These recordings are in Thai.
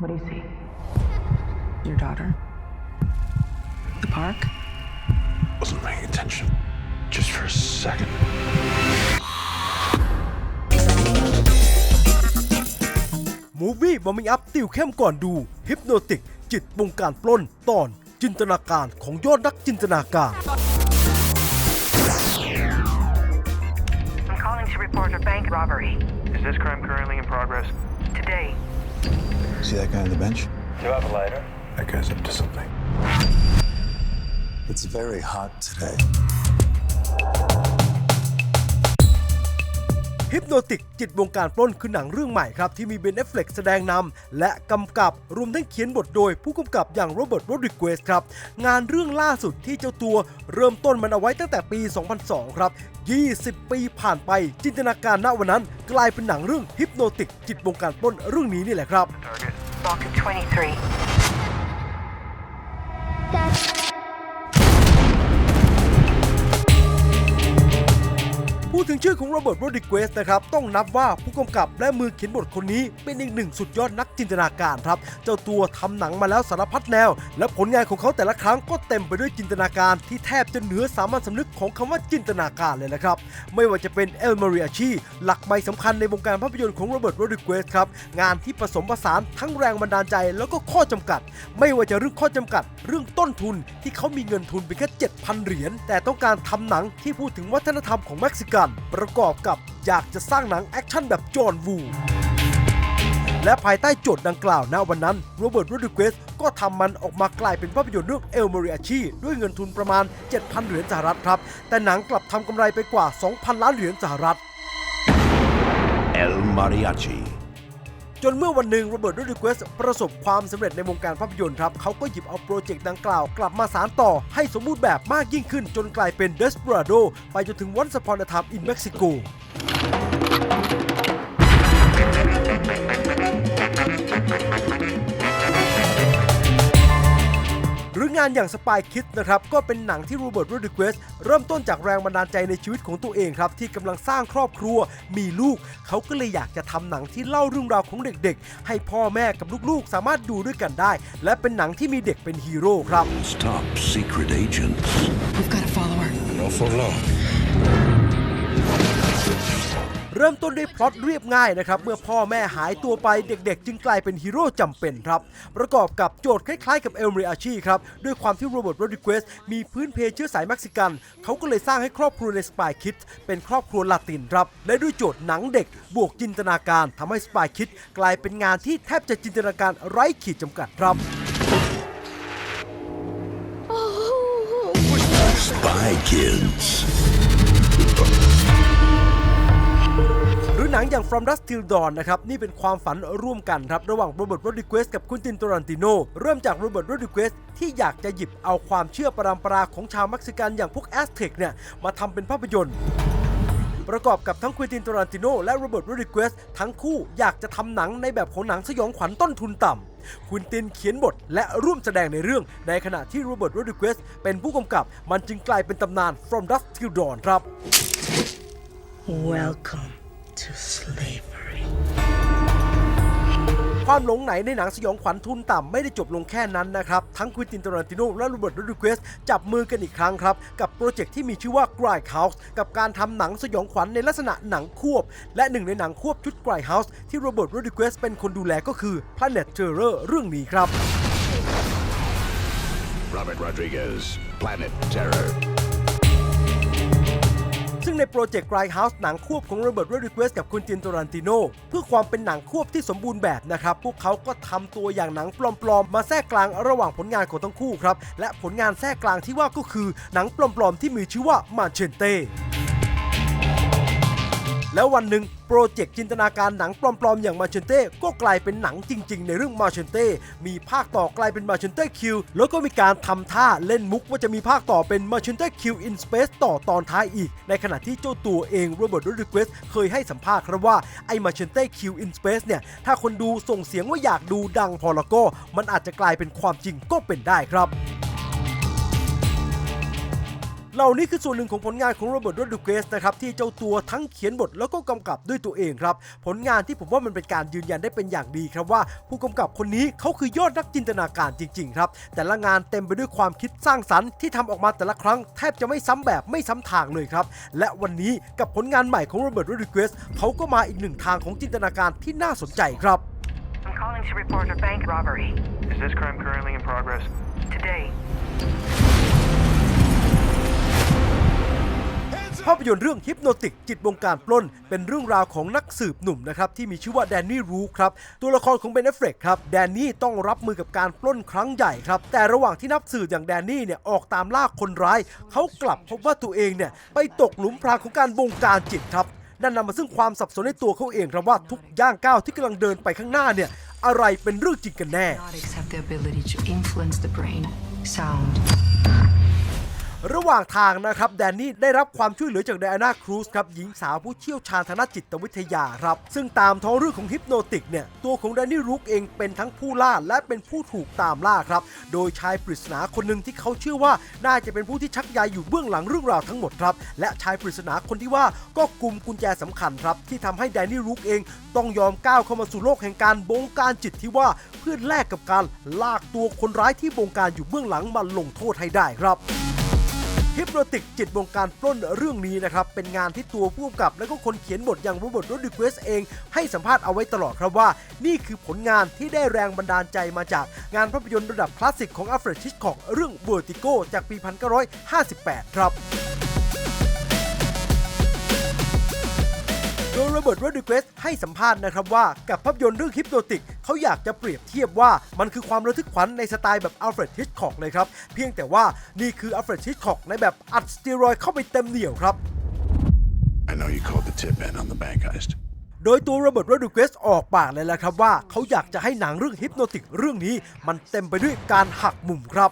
What do you see? Your daughter? The park? Wasn't paying attention. Just for a second. มูวี่บอม i ั g อัพติวเข้มก่อนดูฮิปโนติกจิตวงการปล้น ตอน จินตนาการของยอดนักจินตนาการ I'm calling to report a bank robbery. Is this crime currently in progress? Today, See that guy on the bench? Do you have a lighter? That guy's up to something. It's very hot today. ฮิปโนติกจิตวงการปล้นคือหนังเรื่องใหม่ครับ ที่มีเบนเอฟเฟลกแสดงนำและกำกับรวมทั้งเขียนบทโดยผู้กำกับอย่างโรเบิร์ตโรดริเกสครับ งานเรื่องล่าสุดที่เจ้าตัวเริ่มต้นมันเอาไว้ตั้งแต่ปี 2002 ครับ 20 ปีผ่านไปจินตนาการณวันนั้น กลายเป็นหนังเรื่องฮิปโนติกจิตวงการปล้นเรื่องนี้นี่แหละครับ Lock 23. พูดถึงชื่อของโรเบิร์ตโรดิเกสนะครับต้องนับว่าผู้กำกับและมือเขียนบทคนนี้เป็นอีกหนึ่งสุดยอดนักจินตนาการครับ เจ้าตัวทำหนังมาแล้วสารพัดแนว และผลงานของเขาแต่ละครั้งก็เต็มไปด้วยจินตนาการที่แทบจะเหนือสามัญสำนึกของคำว่าจินตนาการเลยนะครับ ไม่ว่าจะเป็นเอลมาริอาชีหลักใบสำคัญในวงการภาพยนตร์ของโรเบิร์ตโรดิเกสครับงานที่ผสมผสานทั้งแรงบันดาลใจแล้วก็ข้อจำกัด ไม่ว่าจะเรื่องข้อจำกัด เรื่องต้นทุนที่เขามีเงินทุนเพียงแค่7,000เหรียญแต่ต้องการทำหนังที่พูดถึงวัฒนธรรมของเม็กซิกัน ประกอบกับอยากจะสร้างหนังแอคชั่นแบบจอห์นวูและภายใต้โจทย์ดังกล่าวณวันนั้นโรเบิร์ตโรดิเกสก็ทำมันออกมากลายเป็นภาพยนตร์เรื่องเอลมาริอาชีด้วยเงินทุนประมาณ 7,000 เหรียญสหรัฐครับ แต่หนังกลับทำกำไรไปกว่า 2,000 ล้านเหรียญสหรัฐ El Mariachi. จนเมื่อวันหนึ่งโรเบิร์ตโรดริเกสประสบความสำเร็จในวงการภาพยนตร์ครับ เขาก็หยิบเอาโปรเจกต์ดังกล่าว กลับมาสารต่อให้สมบูรณ์แบบมากยิ่งขึ้นจนกลายเป็น Desperado ไปจนถึง Once Upon a Time in Mexico หรืองานอย่าง Spy Kids นะครับก็เป็นหนังที่โรเบิร์ตโรดริเกสเริ่มต้นจากแรงบันดาลใจในชีวิตของตัวเองครับ ที่กำลังสร้างครอบครัวมีลูก เขาก็เลยอยากจะทำหนังที่เล่าเรื่องราวของเด็กๆ ให้พ่อแม่กับลูกๆ สามารถดูด้วยกันได้ และเป็นหนังที่มีเด็กเป็นฮีโร่ครับ Top secret agents. We've got to follow her. No for long. เริ่มต้นด้วยพล็อตเรียบง่ายนะครับ เมื่อพ่อแม่หายตัวไปเด็กๆ จึงกลายเป็นฮีโร่จำเป็นครับ ประกอบกับโจทย์คล้ายๆกับเอลเมริอาชีครับ ด้วยความที่โรเบิร์ตโรดริเกสมีพื้นเพเชื้อสายเม็กซิกัน เขาก็เลยสร้างให้ครอบครัวในสปายคิดเป็นครอบครัวลาตินครับ และด้วยโจทย์หนังเด็กบวกจินตนาการทำให้สปายคิดกลายเป็นงานที่แทบจะจินตนาการไร้ขีดจำกัดครับ Spy Kids. งอย่าง From Dusk Till Dawn นะครับนี่เป็นความฝันร่วมกันครับระหว่างโรเบิร์ตโรดิเกสกับคุณตินตรันติโนเริ่มจากโรเบิร์ตโรดิเกสที่อยากจะหยิบเอาความเชื่อปรำปราของชาวเม็กซิกันอย่างพวกแอสเท็กเนี่ยมาทำเป็นภาพยนตร์ประกอบกับทั้งควินตินโตรันติโนและโรเบิร์ตโรดิเกสทั้งคู่อยากจะทำหนังในแบบของหนังสยองขวัญต้นทุนต่ำควินตินเขียนบทและร่วมแสดงในเรื่อง ในขณะที่โรเบิร์ตโรดิเกสเป็นผู้กำกับมันจึงกลายเป็นตำนาน From Dusk Till Dawn ครับ Welcome to slavery. ความหลงไหนในหนังสยองขวัญทุนต่ำไม่ได้จบลงแค่นั้นนะครับ ทั้งควินตินตรันติโนและโรเบิร์ตโรดริเกสจับมือกันอีกครั้งครับ กับโปรเจกต์ที่มีชื่อว่า Grindhouse กับการทำหนังสยองขวัญในลักษณะหนังควบ และหนึ่งในหนังควบชุด Grindhouse ที่โรเบิร์ตโรดริเกสเป็นคนดูแลก็คือ Planet Terror เรื่องนี้ครับ Robert Rodriguez. Planet Terror. ึ่งในโปรเจกต์ Grindhouse หนังควบของโรเบิร์ตเรดริเกสกับคุณจินโตรันติโนเพื่อความเป็นหนังควบที่สมบูรณ์แบบนะครับ พวกเขาก็ทำตัวอย่างหนังปลอมๆ มาแทรกกลางระหว่างผลงานของทั้งคู่ครับ และผลงานแทรกกลางที่ว่าก็คือหนังปลอมๆที่มีชื่อว่ามาเชนเต้ แล้ววันหนึ่งโปรเจกต์จินตนาการหนังปลอมๆ อย่างมาเชนเต้ก็กลายเป็นหนังจริงๆ ในเรื่องมาเชนเต้มีภาคต่อกลายเป็นมาเชนเต้คิวแล้วก็มีการทำท่าเล่นมุกว่าจะมีภาคต่อเป็นมาเชนเต้คิวอินสเปซต่อตอนท้ายอีก ในขณะที่เจ้าตัวเองโรเบิร์ตโรดริเกสเคยให้สัมภาษณ์ครับว่าไอ้มาเชนเต้คิวอินสเปซเนี่ย ถ้าคนดูส่งเสียงว่าอยากดูดังพอแล้วก็มันอาจจะกลายเป็นความจริงก็เป็นได้ครับ เหล่านี้คือส่วนหนึ่งของผลงานของโรเบิร์ตโรดริเกสนะครับที่เจ้าตัวทั้งเขียนบทแล้วก็กำกับด้วยตัวเองครับ ผลงานที่ผมว่ามันเป็นการยืนยันได้เป็นอย่างดีครับว่า ผู้กำกับคนนี้เขาคือยอดนักจินตนาการจริงๆครับแต่ละงานเต็มไปด้วยความคิดสร้างสรรค์ที่ทำออกมาแต่ละครั้งแทบจะไม่ซ้ำแบบไม่ซ้ำทางเลยครับและวันนี้กับผลงานใหม่ของโรเบิร์ตโรดริเกสเขาก็มาอีกหนึ่งทางของจินตนาการที่น่าสนใจครับ I'm calling to report a bank robbery. Is this crime currently in progress? Today, าพยนตร์เรื่องฮิปโนติกจิตบงการปล้น เป็นเรื่องราวของนักสืบหนุ่มนะครับที่มีชื่อว่าแดนนี่รูครับตัวละครของเบนเอฟเฟกครับแดนนี่ต้องรับมือกับการปล้นครั้งใหญ่ครับแต่ระหว่างที่นักสืบอย่างแดนนี่เนี่ยออกตามล่าคนร้าย เขากลับพบว่าตัวเองเนี่ยไปตกหลุมพรางของการบงการจิตครับนั่นนำมาซึ่งความสับสนในตัวเขาเองครับว่าทุกย่างก้าวที่กำลังเดินไปข้างหน้าเนี่ยอะไรเป็นเรื่องจริงกันแน่ ระหว่างทางนะครับแดนนี่ได้รับความช่วยเหลือจากไดอาน่าครูซครับหญิงสาวผู้เชี่ยวชาญทางด้านจิตวิทยาครับซึ่งตามท้องเรื่องของฮิปโนติกเนี่ยตัวของแดนนี่รุกเองเป็นทั้งผู้ล่าและเป็นผู้ถูกตามล่าครับโดยชายปริศนาคนหนึ่งที่เขาเชื่อว่าน่าจะเป็นผู้ที่ชักใยอยู่เบื้องหลังเรื่องราวทั้งหมดครับและชายปริศนาคนที่ว่าก็กลุ่มกุญแจสำคัญครับที่ทำให้แดนนี่รุกเองต้องยอมก้าวเข้ามาสู่โลกแห่งการบงการจิตที่ว่าเพื่อแลกกับการลากตัวคนร้ายที่บงการอยู่เบื้องหลังมาลงโทษให้ได้ครับ ฮิปโนติกจิตวงการปล้นเรื่องนี้นะครับ เป็นงานที่ตัวผู้กำกับ และก็คนเขียนบทอย่างโรเบิร์ตโรดิเกสเอง ให้สัมภาษณ์เอาไว้ตลอดครับว่า นี่คือผลงานที่ได้แรงบันดาลใจมาจากงานภาพยนตร์ระดับคลาสสิกของอัลเฟรดฮิชของเรื่องเวอร์ติโกจากปี 1958 ครับ เบิร์ตโรดริเกสให้สัมภาษณ์นะครับว่ากับภาพยนตร์เรื่องฮิปโนติกเขาอยากจะเปรียบเทียบว่ามันคือความระทึกขวัญในสไตล์แบบอัลเฟรดฮิชคอกเลยครับ เพียงแต่ว่านี่คืออัลเฟรดฮิชคอกในแบบอัดสเตียรอยด์เข้าไปเต็มเหนี่ยวครับ I know you called the tip in on the bank heist. โดยตัวโรเบิร์ตโรดริเกสออกปากเลยแหละครับว่าเขาอยากจะให้หนังเรื่องฮิปโนติกเรื่องนี้ มันเต็มไปด้วยการหักมุมครับ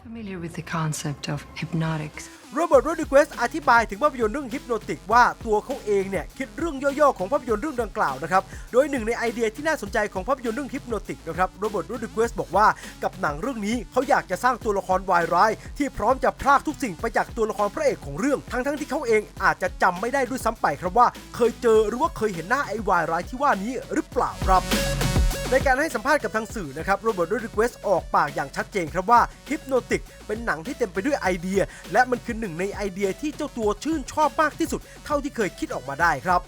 โรเบิร์ตโรดิเกสอธิบายถึงภาพยนตร์เรื่องฮิปโนติกว่าตัวเขาเองเนี่ยคิดเรื่องย่อๆของภาพยนตร์เรื่องดังกล่าวนะครับ โดยหนึ่งในไอเดียที่น่าสนใจของภาพยนตร์เรื่องฮิปโนติกนะครับโรเบิร์ตโรดิเกสบอกว่ากับหนังเรื่องนี้เขาอยากจะสร้างตัวละครวายร้าย ที่พร้อมจะพรากทุกสิ่งไปจากตัวละครพระเอกของเรื่อง ทั้งๆที่เขาเองอาจจะจำไม่ได้ด้วยซ้ำไปครับว่า เคยเจอหรือว่าเคยเห็นหน้าไอ้วายร้ายที่ว่านี้หรือเปล่าครับ ในการให้สัมภาษณ์กับทางสื่อนะครับโรเบิร์ตโรดริเกสออกปากอย่างชัดเจนครับว่าฮิปโนติกเป็นหนังที่เต็มไปด้วยไอเดีย และมันคือหนึ่งในไอเดียที่เจ้าตัวชื่นชอบมากที่สุด เท่าที่เคยคิดออกมาได้ครับ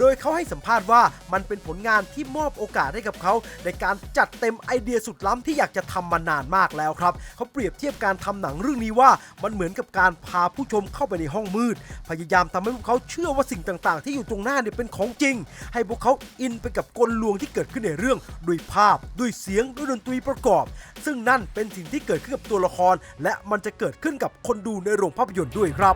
โดยเขาให้สัมภาษณ์ว่ามันเป็นผลงานที่มอบโอกาสให้กับเขาในการจัดเต็มไอเดียสุดล้ำที่อยากจะทำมานานมากแล้วครับเขาเปรียบเทียบการทำหนังเรื่องนี้ว่ามันเหมือนกับการพาผู้ชมเข้าไปในห้องมืด พยายามทำให้พวกเขาเชื่อว่าสิ่งต่างๆ ที่อยู่ตรงหน้าเนี่ยเป็นของจริง ให้พวกเขาอินไปกับกลลวงที่เกิดขึ้นในเรื่องด้วยภาพด้วยเสียงด้วยดนตรีประกอบ ซึ่งนั่นเป็นสิ่งที่เกิดขึ้นกับตัวละคร และมันจะเกิดขึ้นกับคนดูในโรงภาพยนตร์ด้วยครับ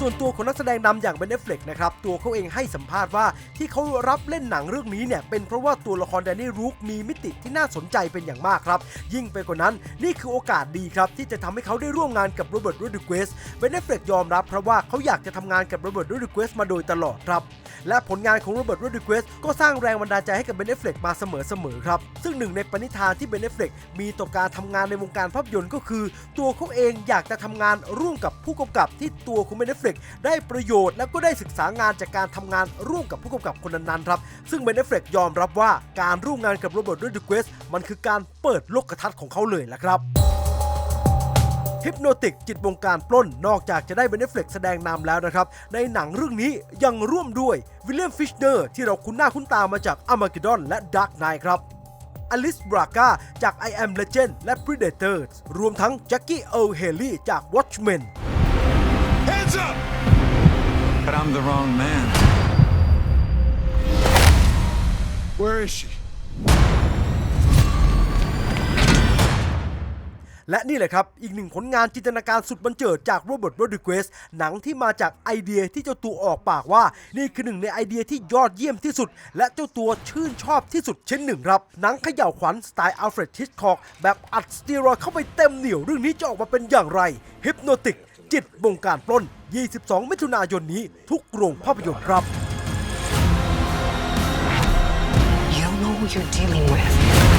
ส่วนตัวของนักแสดงนำอย่างเบนเนฟเฟล็กนะครับตัวเขาเองให้สัมภาษณ์ว่าที่เขารับเล่นหนังเรื่องนี้เนี่ยเป็นเพราะว่าตัวละครแดนนี่รูคมีมิติที่น่าสนใจเป็นอย่างมากครับ ยิ่งไปกว่านั้นนี่คือโอกาสดีครับที่จะทำให้เขาได้ร่วมงานกับโรเบิร์ตโรดิเกสเบนเนฟเฟล็กยอมรับเพราะว่าเขาอยากจะทำงานกับโรเบิร์ตโรดิเกสมาโดยตลอดครับ และผลงานของโรเบิร์ตโรดิเกสก็สร้างแรงบันดาลใจให้กับเบนเนฟเฟล็กมาเสมอๆครับ ซึ่งหนึ่งในปณิธานที่เบนเนฟเฟล็กมีต่อการทำงานในวงการภาพยนตร์ก็คือ ตัวเขาเองอยากจะทำงานร่วมกับผู้กำกับที่ตัวของเบนเนฟเฟล็กได้ประโยชน์และก็ได้ศึกษางานจากการทำงานร่วมกับผู้กำกับคนนั้นๆครับซึ่งเบนเนฟเฟล็กยอมรับว่าการร่วมงานกับโรเบิร์ตโรดิเกสมันคือการเปิดโลกทัศน์ของเขาเลยละครับ ฮิปโนติกจิตวงการปล้น นอกจากจะได้เบนเนฟเฟล็กแสดงนำแล้วนะครับ ในหนังเรื่องนี้ยังร่วมด้วยวิลเลียมฟิชเนอร์ที่เราคุ้นหน้าคุ้นตามาจากอ r m ม g e d ดอนและ Dark Knight ครับอลิสบราก้าจาก I Am Legend และ Predator รวมทั้งแจ็คกี้เอลเฮลี่จาก Watchmen Hands up! But I'm the wrong man. Where is she? และนี่แหละครับ อีกหนึ่งผลงานจินตนาการสุดบันเจิดจากโรเบิร์ตโรดิเกสหนังที่มาจากไอเดียที่เจ้าตัวออกปากว่า นี่คือหนึ่งในไอเดียที่ยอดเยี่ยมที่สุด และเจ้าตัวชื่นชอบที่สุดเช่นหนึ่งครับ หนังเขย่าวขวัญสไตล์อัลเฟรดฮิชคอกแบบอัดสเตียรอยเข้าไปเต็มเหนียวเรื่องนี้จะออกมาเป็นอย่างไรฮิปโนติกจิตบงการปล้น 22 มิถุนายนนี้ ทุกโรงภาพยนตร์ครับ You know who you're dealing with.